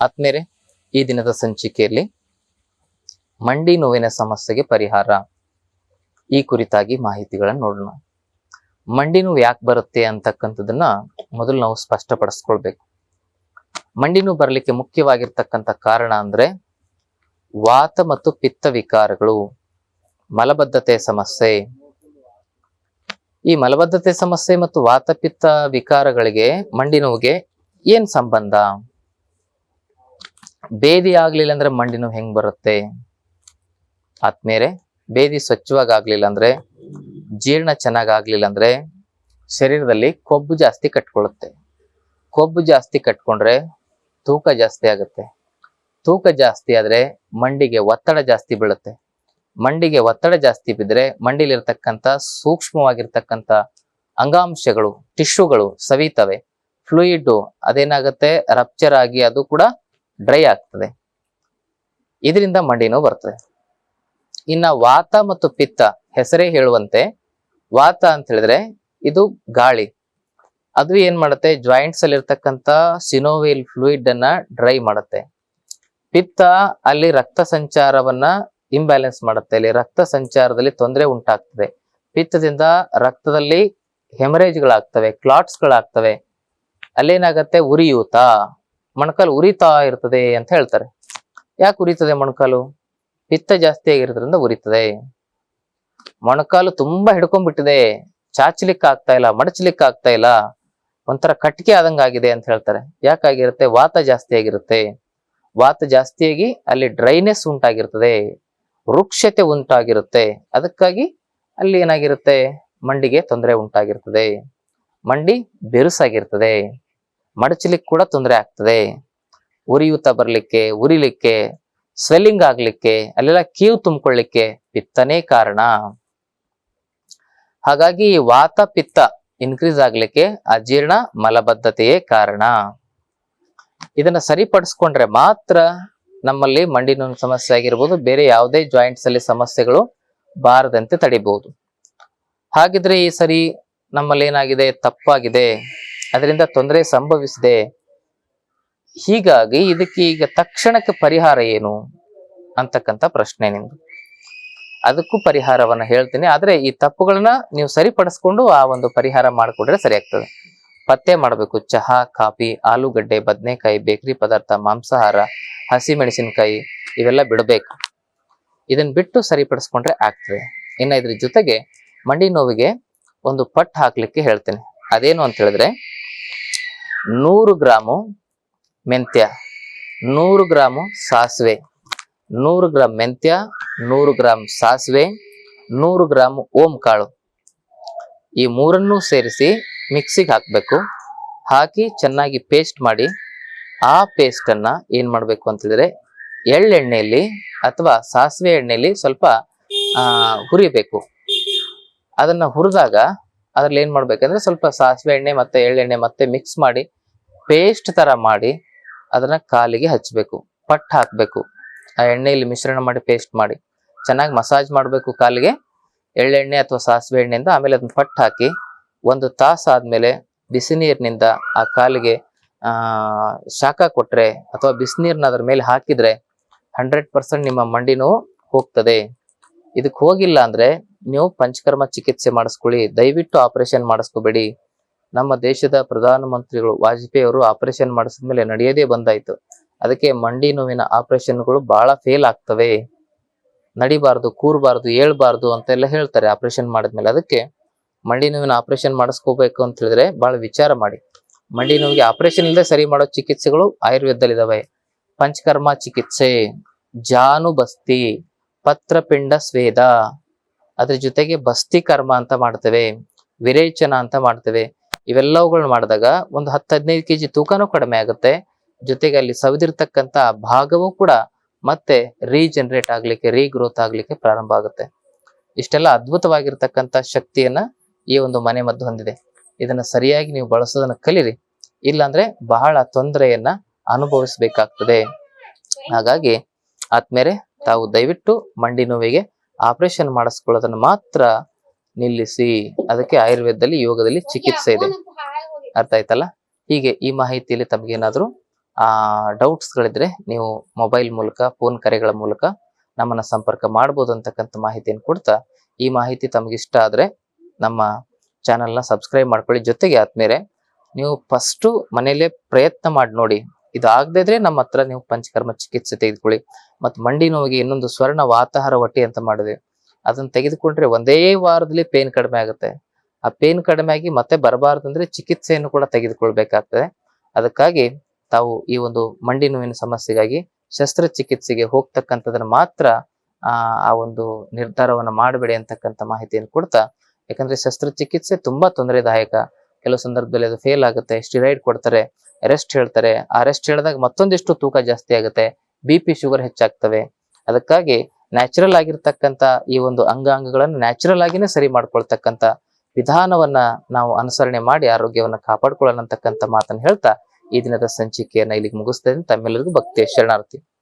ಆದ್ಮೇಲೆ ಈ ದಿನದ ಸಂಚಿಕೆಯಲ್ಲಿ ಮಂಡಿ ನೋವಿನ ಸಮಸ್ಯೆಗೆ ಪರಿಹಾರ. ಈ ಕುರಿತಾಗಿ ಮಾಹಿತಿಗಳನ್ನು ನೋಡೋಣ. ಮಂಡಿ ನೋವು ಯಾಕೆ ಬರುತ್ತೆ ಅಂತಕ್ಕಂಥದ್ದನ್ನ ಮೊದಲು ನಾವು ಸ್ಪಷ್ಟಪಡಿಸ್ಕೊಳ್ಬೇಕು. ಮಂಡಿ ನೋವು ಬರಲಿಕ್ಕೆ ಮುಖ್ಯವಾಗಿರ್ತಕ್ಕಂಥ ಕಾರಣ ಅಂದ್ರೆ ವಾತ ಮತ್ತು ಪಿತ್ತ ವಿಕಾರಗಳು, ಮಲಬದ್ಧತೆ ಸಮಸ್ಯೆ. ಈ ಮಲಬದ್ಧತೆ ಸಮಸ್ಯೆ ಮತ್ತು ವಾತಪಿತ್ತ ವಿಕಾರಗಳಿಗೆ ಮಂಡಿ ನೋವಿಗೆ ಏನ್ ಸಂಬಂಧ? ಬೇದಿ ಆಗ್ಲಿಲ್ಲ ಅಂದ್ರೆ ಮಂಡಿ ನೋವು ಹೆಂಗ್ ಬರುತ್ತೆ? ಆತ್ಮೇಲೆ ಬೇದಿ ಸ್ವಚ್ಛವಾಗಿ ಆಗ್ಲಿಲ್ಲ ಅಂದ್ರೆ, ಜೀರ್ಣ ಚೆನ್ನಾಗ್ ಆಗ್ಲಿಲ್ಲ ಅಂದ್ರೆ, ಶರೀರದಲ್ಲಿ ಕೊಬ್ಬು ಜಾಸ್ತಿ ಕಟ್ಕೊಳ್ಳುತ್ತೆ. ಕೊಬ್ಬು ಜಾಸ್ತಿ ಕಟ್ಕೊಂಡ್ರೆ ತೂಕ ಜಾಸ್ತಿ ಆಗುತ್ತೆ. ತೂಕ ಜಾಸ್ತಿ ಆದ್ರೆ ಮಂಡಿಗೆ ಒತ್ತಡ ಜಾಸ್ತಿ ಬೀಳುತ್ತೆ. ಮಂಡಿಗೆ ಒತ್ತಡ ಜಾಸ್ತಿ ಬಿದ್ರೆ ಮಂಡಿಲಿರ್ತಕ್ಕಂಥ ಸೂಕ್ಷ್ಮವಾಗಿರ್ತಕ್ಕಂಥ ಅಂಗಾಂಶಗಳು ಟಿಶ್ಯೂಗಳು ಸವಿತವೆ. ಫ್ಲೂಯಿಡ್ ಅದೇನಾಗುತ್ತೆ? ರಪ್ಚರ್ ಆಗಿ ಅದು ಕೂಡ ಡ್ರೈ ಆಗ್ತದೆ. ಇದರಿಂದ ಮಂಡಿ ಬರ್ತದೆ. ಇನ್ನ ವಾತ ಮತ್ತು ಪಿತ್ತ ಹೆಸರೇ ಹೇಳುವಂತೆ ವಾತ ಅಂತ ಹೇಳಿದ್ರೆ ಇದು ಗಾಳಿ. ಅದು ಏನ್ ಮಾಡುತ್ತೆ? ಜಾಯಿಂಟ್ಸ್ ಅಲ್ಲಿ ಇರ್ತಕ್ಕಂಥ ಸಿನೋವಿಲ್ ಫ್ಲೂಯಿಡ್ ಅನ್ನ ಡ್ರೈ ಮಾಡುತ್ತೆ. ಪಿತ್ತ ಅಲ್ಲಿ ರಕ್ತ ಸಂಚಾರವನ್ನ ಇಂಬ್ಯಾಲೆನ್ಸ್ ಮಾಡುತ್ತೆ. ಅಲ್ಲಿ ರಕ್ತ ಸಂಚಾರದಲ್ಲಿ ತೊಂದರೆ ಉಂಟಾಗ್ತದೆ. ಪಿತ್ತದಿಂದ ರಕ್ತದಲ್ಲಿ ಹೆಮರೇಜ್ಗಳಾಗ್ತವೆ ಕ್ಲಾಟ್ಸ್ಗಳಾಗ್ತವೆ ಅಲ್ಲೇನಾಗತ್ತೆ? ಉರಿಯೂತ. ಮೊಣಕಾಲು ಉರಿತಾ ಇರ್ತದೆ ಅಂತ ಹೇಳ್ತಾರೆ. ಯಾಕೆ ಉರಿತದೆ ಮೊಣಕಾಲು ಪಿತ್ತ ಜಾಸ್ತಿ ಆಗಿರೋದ್ರಿಂದ ಉರಿತದೆ. ಮೊಣಕಾಲು ತುಂಬಾ ಹಿಡ್ಕೊಂಡ್ಬಿಟ್ಟಿದೆ. ಚಾಚಲಿಕ್ಕೆ ಆಗ್ತಾ ಇಲ್ಲ ಮಡಚಲಿಕ್ಕೆ ಆಗ್ತಾ ಇಲ್ಲ. ಒಂಥರ ಕಟ್ಟಿಗೆ ಆದಂಗಾಗಿದೆ ಅಂತ ಹೇಳ್ತಾರೆ. ಯಾಕಾಗಿರುತ್ತೆ ವಾತ ಜಾಸ್ತಿ ಆಗಿರುತ್ತೆ. ವಾತ ಜಾಸ್ತಿಯಾಗಿ ಅಲ್ಲಿ ಡ್ರೈನೆಸ್ ಉಂಟಾಗಿರ್ತದೆ. ವೃಕ್ಷತೆ ಉಂಟಾಗಿರುತ್ತೆ. ಅದಕ್ಕಾಗಿ ಅಲ್ಲಿ ಏನಾಗಿರುತ್ತೆ? ಮಂಡಿಗೆ ತೊಂದರೆ ಉಂಟಾಗಿರ್ತದೆ. ಮಂಡಿ ಬೆರುಸಾಗಿರ್ತದೆ. ಮಡಚಲಿಕ್ಕೆ ಕೂಡ ತೊಂದರೆ ಆಗ್ತದೆ. ಉರಿಯೂತ ಬರಲಿಕ್ಕೆ, ಉರಿಲಿಕ್ಕೆ ಸ್ವೆಲ್ಲಿಂಗ್ ಆಗ್ಲಿಕ್ಕೆ, ಅಲ್ಲೆಲ್ಲ ಕೀವು ತುಂಬಿಕೊಳ್ಳಿಕ್ಕೆ ಪಿತ್ತನೇ ಕಾರಣ. ಹಾಗಾಗಿ ವಾತ ಪಿತ್ತ ಇನ್ಕ್ರೀಸ್ ಆಗ್ಲಿಕ್ಕೆ ಅಜೀರ್ಣ ಮಲಬದ್ಧತೆಯೇ ಕಾರಣ. ಇದನ್ನ ಸರಿಪಡಿಸ್ಕೊಂಡ್ರೆ ಮಾತ್ರ ನಮ್ಮಲ್ಲಿ ಮಂಡಿ ನೋವಿನ ಸಮಸ್ಯೆ ಆಗಿರ್ಬೋದು, ಬೇರೆ ಯಾವುದೇ ಜಾಯಿಂಟ್ಸ್ ಅಲ್ಲಿ ಸಮಸ್ಯೆಗಳು ಬಾರದಂತೆ ತಡಿಬಹುದು. ಹಾಗಿದ್ರೆ ಈ ಸರಿ ನಮ್ಮಲ್ಲಿ ಏನಾಗಿದೆ ತಪ್ಪಾಗಿದೆ. ಅದರಿಂದ ತೊಂದರೆ ಸಂಭವಿಸಿದೆ ಹೀಗಾಗಿ ಇದಕ್ಕೆ ಈಗ ತಕ್ಷಣಕ್ಕೆ ಪರಿಹಾರ ಏನು ಅಂತಕ್ಕಂಥ ಪ್ರಶ್ನೆ ನಿಮ್ದು. ಅದಕ್ಕೂ ಪರಿಹಾರವನ್ನ ಹೇಳ್ತೀನಿ. ಆದ್ರೆ ಈ ತಪ್ಪುಗಳನ್ನ ನೀವು ಸರಿಪಡಿಸ್ಕೊಂಡು ಆ ಒಂದು ಪರಿಹಾರ ಮಾಡಿಕೊಂಡ್ರೆ ಸರಿ ಆಗ್ತದೆ. ಪತ್ತೆ ಮಾಡಬೇಕು. ಚಹಾ, ಕಾಫಿ, ಆಲೂಗಡ್ಡೆ, ಬದನೆಕಾಯಿ, ಬೇಕರಿ ಪದಾರ್ಥ, ಮಾಂಸಾಹಾರ, ಹಸಿ ಮೆಣಸಿನಕಾಯಿ, ಇವೆಲ್ಲ ಬಿಡಬೇಕು. ಇದನ್ನ ಬಿಟ್ಟು ಸರಿಪಡಿಸ್ಕೊಂಡ್ರೆ ಆಗ್ತದೆ. ಇನ್ನ ಇದ್ರ ಜೊತೆಗೆ ಮಂಡಿ ನೋವಿಗೆ ಒಂದು ಪಟ್ ಹಾಕ್ಲಿಕ್ಕೆ ಹೇಳ್ತೇನೆ. ಅದೇನು ಅಂತ ಹೇಳಿದ್ರೆ ನೂರು ಗ್ರಾಮು ಮೆಂತ್ಯ, ನೂರು ಗ್ರಾಮು ಸಾಸಿವೆ, ನೂರು ಗ್ರಾಮ್ ಮೆಂತ್ಯ, ನೂರು ಗ್ರಾಮ್ ಸಾಸಿವೆ, ನೂರು ಗ್ರಾಮ್ ಓಂ ಕಾಳು ಈ ಮೂರನ್ನು ಸೇರಿಸಿ ಮಿಕ್ಸಿಗೆ ಹಾಕಬೇಕು. ಹಾಕಿ ಚೆನ್ನಾಗಿ ಪೇಸ್ಟ್ ಮಾಡಿ ಆ ಪೇಸ್ಟನ್ನು ಏನು ಮಾಡಬೇಕು ಅಂತಿದ್ರೆ ಎಳ್ಳೆಣ್ಣೆಯಲ್ಲಿ ಅಥವಾ ಸಾಸಿವೆ ಎಣ್ಣೆಯಲ್ಲಿ ಸ್ವಲ್ಪ ಹುರಿಬೇಕು. ಅದನ್ನು ಹುರಿದಾಗ ಅದರಲ್ಲಿ ಏನು ಮಾಡಬೇಕಂದ್ರೆ ಸ್ವಲ್ಪ ಸಾಸಿವೆ ಎಣ್ಣೆ ಮತ್ತು ಎಳ್ಳೆಣ್ಣೆ ಮತ್ತೆ ಮಿಕ್ಸ್ ಮಾಡಿ ಪೇಸ್ಟ್ ತರ ಮಾಡಿ ಅದನ್ನ ಕಾಲಿಗೆ ಹಚ್ಚಬೇಕು ಪಟ್ ಹಾಕ್ಬೇಕು. ಆ ಎಣ್ಣೆಯಲ್ಲಿ ಮಿಶ್ರಣ ಮಾಡಿ ಪೇಸ್ಟ್ ಮಾಡಿ. ಚೆನ್ನಾಗಿ ಮಸಾಜ್ ಮಾಡಬೇಕು ಕಾಲಿಗೆ. ಎಳ್ಳೆಣ್ಣೆ ಅಥವಾ ಸಾಸಿವೆ ಎಣ್ಣೆಯಿಂದ ಆಮೇಲೆ ಅದನ್ನ ಪಟ್ ಹಾಕಿ ಒಂದು ತಾಸು ಆದ್ಮೇಲೆ ಬಿಸಿ ನೀರಿನಿಂದ ಆ ಕಾಲಿಗೆ ಶಾಖ ಕೊಟ್ರೆ ಅಥವಾ ಬಿಸಿನೀರ್ನ ಅದ್ರ ಮೇಲೆ ಹಾಕಿದ್ರೆ ಹಂಡ್ರೆಡ್ ಪರ್ಸೆಂಟ್ ನಿಮ್ಮ ಮಂಡಿ ನೋವು ಹೋಗ್ತದೆ. ಇದಕ್ಕೆ ಹೋಗಿಲ್ಲ ಅಂದ್ರೆ ನೀವು ಪಂಚಕರ್ಮ ಚಿಕಿತ್ಸೆ ಮಾಡಿಸ್ಕೊಳ್ಳಿ. ದಯವಿಟ್ಟು ಆಪರೇಷನ್ ಮಾಡಿಸ್ಕೋಬೇಡಿ. ನಮ್ಮ ದೇಶದ ಪ್ರಧಾನ ಮಂತ್ರಿಗಳು ವಾಜಪೇಯಿ ಅವರು ಆಪರೇಷನ್ ಮಾಡಿಸಿದ್ಮೇಲೆ ನಡೆಯದೇ ಬಂದಾಯ್ತು. ಅದಕ್ಕೆ ಮಂಡಿ ನೋವಿನ ಆಪರೇಷನ್ಗಳು ಬಹಳ ಫೇಲ್ ಆಗ್ತವೆ. ನಡಿಬಾರ್ದು, ಕೂರ್ಬಾರ್ದು ಹೇಳ್ಬಾರ್ದು ಅಂತೆಲ್ಲ ಹೇಳ್ತಾರೆ ಆಪರೇಷನ್ ಮಾಡಿದ್ಮೇಲೆ. ಅದಕ್ಕೆ ಮಂಡಿ ನೋವಿನ ಆಪರೇಷನ್ ಮಾಡಿಸ್ಕೋಬೇಕು ಅಂತ ಹೇಳಿದ್ರೆ ಬಹಳ ವಿಚಾರ ಮಾಡಿ. ಮಂಡಿ ನೋವಿಗೆ ಆಪರೇಷನ್ ಇಲ್ಲದೆ ಸರಿ ಮಾಡೋ ಚಿಕಿತ್ಸೆಗಳು ಆಯುರ್ವೇದದಲ್ಲಿ ಇದಾವೆ ಪಂಚಕರ್ಮ ಚಿಕಿತ್ಸೆ ಜಾನು ಬಸ್ತಿ ಪತ್ರಪಿಂಡ ಸ್ವೇದ. ಅದ್ರ ಜೊತೆಗೆ ಬಸ್ತಿ ಕರ್ಮ ಅಂತ ಮಾಡ್ತೇವೆ, ವಿರೇಚನ ಅಂತ ಮಾಡ್ತೇವೆ. ಇವೆಲ್ಲವುಗಳನ್ನ ಮಾಡಿದಾಗ ಒಂದು ಹತ್ತು ಹದಿನೈದು ಕೆಜಿ ತೂಕನೂ ಕಡಿಮೆ ಆಗುತ್ತೆ. ಜೊತೆಗೆ ಅಲ್ಲಿ ಸವಿದಿರ್ತಕ್ಕಂತ ಭಾಗವೂ ಕೂಡ ಮತ್ತೆ ರೀಜನರೇಟ್ ಆಗ್ಲಿಕ್ಕೆ ರೀಗ್ರೋತ್ ಆಗ್ಲಿಕ್ಕೆ ಪ್ರಾರಂಭ ಆಗುತ್ತೆ. ಇಷ್ಟೆಲ್ಲ ಅದ್ಭುತವಾಗಿರ್ತಕ್ಕಂತ ಶಕ್ತಿಯನ್ನ ಈ ಒಂದು ಮನೆ ಮದ್ದು ಹೊಂದಿದೆ. ಇದನ್ನ ಸರಿಯಾಗಿ ನೀವು ಬಳಸೋದನ್ನ ಕಲೀರಿ. ಇಲ್ಲಾಂದ್ರೆ ಬಹಳ ತೊಂದರೆಯನ್ನ ಅನುಭವಿಸಬೇಕಾಗ್ತದೆ. ಹಾಗಾಗಿ ಆದ್ಮೇಲೆ ತಾವು ದಯವಿಟ್ಟು ಮಂಡಿ ನೋವಿಗೆ ಆಪರೇಷನ್ ಮಾಡಿಸ್ಕೊಳ್ಳೋದನ್ನು ಮಾತ್ರ ನಿಲ್ಲಿಸಿ. ಅದಕ್ಕೆ ಆಯುರ್ವೇದದಲ್ಲಿ ಯೋಗದಲ್ಲಿ ಚಿಕಿತ್ಸೆ ಇದೆ. ಅರ್ಥ ಆಯ್ತಲ್ಲ? ಹೀಗೆ ಈ ಮಾಹಿತಿಯಲ್ಲಿ ತಮಗೇನಾದ್ರೂ ಆ ಡೌಟ್ಸ್ಗಳಿದ್ರೆ ನೀವು ಮೊಬೈಲ್ ಮೂಲಕ ಫೋನ್ ಕರೆಗಳ ಮೂಲಕ ನಮ್ಮನ್ನ ಸಂಪರ್ಕ ಮಾಡ್ಬೋದು ಅಂತಕ್ಕಂಥ ಮಾಹಿತಿಯನ್ನು ಕೊಡ್ತಾ ಈ ಮಾಹಿತಿ ತಮಗೆ ಇಷ್ಟ ಆದ್ರೆ ನಮ್ಮ ಚಾನೆಲ್ನ ಸಬ್ಸ್ಕ್ರೈಬ್ ಮಾಡ್ಕೊಳ್ಳಿ. ಜೊತೆಗೆ ಆದ್ಮೇಲೆ ನೀವು ಫಸ್ಟು ಮನೆಯಲ್ಲೇ ಪ್ರಯತ್ನ ಮಾಡಿ ನೋಡಿ. ಇದಾಗದೇ ಇದ್ರೆ ನಮ್ಮ ಹತ್ರ ನೀವು ಪಂಚಕರ್ಮ ಚಿಕಿತ್ಸೆ ತೆಗೆದುಕೊಳ್ಳಿ. ಮತ್ತು ಮಂಡಿ ನೋವಿಗೆ ಇನ್ನೊಂದು ಸ್ವರ್ಣ ವಾತಾಹಾರ ಹೊಟ್ಟೆ ಅಂತ ಮಾಡಿದೆ. ಅದನ್ನ ತೆಗೆದುಕೊಂಡ್ರೆ ಒಂದೇ ವಾರದಲ್ಲಿ ಪೇನ್ ಕಡಿಮೆ ಆಗುತ್ತೆ. ಆ ಪೇನ್ ಕಡಿಮೆ ಆಗಿ ಮತ್ತೆ ಬರಬಾರ್ದಂದ್ರೆ ಚಿಕಿತ್ಸೆಯನ್ನು ಕೂಡ ತೆಗೆದುಕೊಳ್ಬೇಕಾಗ್ತದೆ. ಅದಕ್ಕಾಗಿ ತಾವು ಈ ಒಂದು ಮಂಡಿ ನೋವಿನ ಸಮಸ್ಯೆಗಾಗಿ ಶಸ್ತ್ರಚಿಕಿತ್ಸೆಗೆ ಹೋಗ್ತಕ್ಕಂಥದನ್ನ ಮಾತ್ರ, ಆ ಒಂದು ನಿರ್ಧಾರವನ್ನು ಮಾಡಬೇಡಿ ಅಂತಕ್ಕಂಥ ಮಾಹಿತಿಯನ್ನು ಕೊಡ್ತಾ, ಯಾಕಂದ್ರೆ ಶಸ್ತ್ರಚಿಕಿತ್ಸೆ ತುಂಬಾ ತೊಂದರೆದಾಯಕ. ಕೆಲವು ಸಂದರ್ಭದಲ್ಲಿ ಅದು ಫೇಲ್ ಆಗುತ್ತೆ ಸ್ಟಿರೈಡ್ ಕೊಡ್ತಾರೆ ರೆಸ್ಟ್ ಹೇಳ್ತಾರೆ. ಆ ರೆಸ್ಟ್ ಹೇಳಿದಾಗ ಮತ್ತೊಂದಿಷ್ಟು ತೂಕ ಜಾಸ್ತಿ ಆಗುತ್ತೆ ಬಿ ಪಿ ಶುಗರ್ ಹೆಚ್ಚಾಗ್ತವೆ. ಅದಕ್ಕಾಗಿ ನ್ಯಾಚುರಲ್ ಆಗಿರ್ತಕ್ಕಂಥ ಈ ಒಂದು ಅಂಗಾಂಗಗಳನ್ನು ನ್ಯಾಚುರಲ್ ಆಗಿನೇ ಸರಿ ಮಾಡ್ಕೊಳ್ತಕ್ಕಂಥ ವಿಧಾನವನ್ನ ನಾವು ಅನುಸರಣೆ ಮಾಡಿ ಆರೋಗ್ಯವನ್ನ ಕಾಪಾಡ್ಕೊಳ್ಳೋಣ ಅಂತಕ್ಕಂಥ ಮಾತನ್ನ ಹೇಳ್ತಾ ಈ ದಿನದ ಸಂಚಿಕೆಯನ್ನ ಇಲ್ಲಿಗೆ ಮುಗಿಸ್ತಾ ಇದ್ದೀನಿ ತಮ್ಮೆಲ್ಲರಿಗೂ ಭಕ್ತಿಯ ಶರಣಾರ್ಥಿ.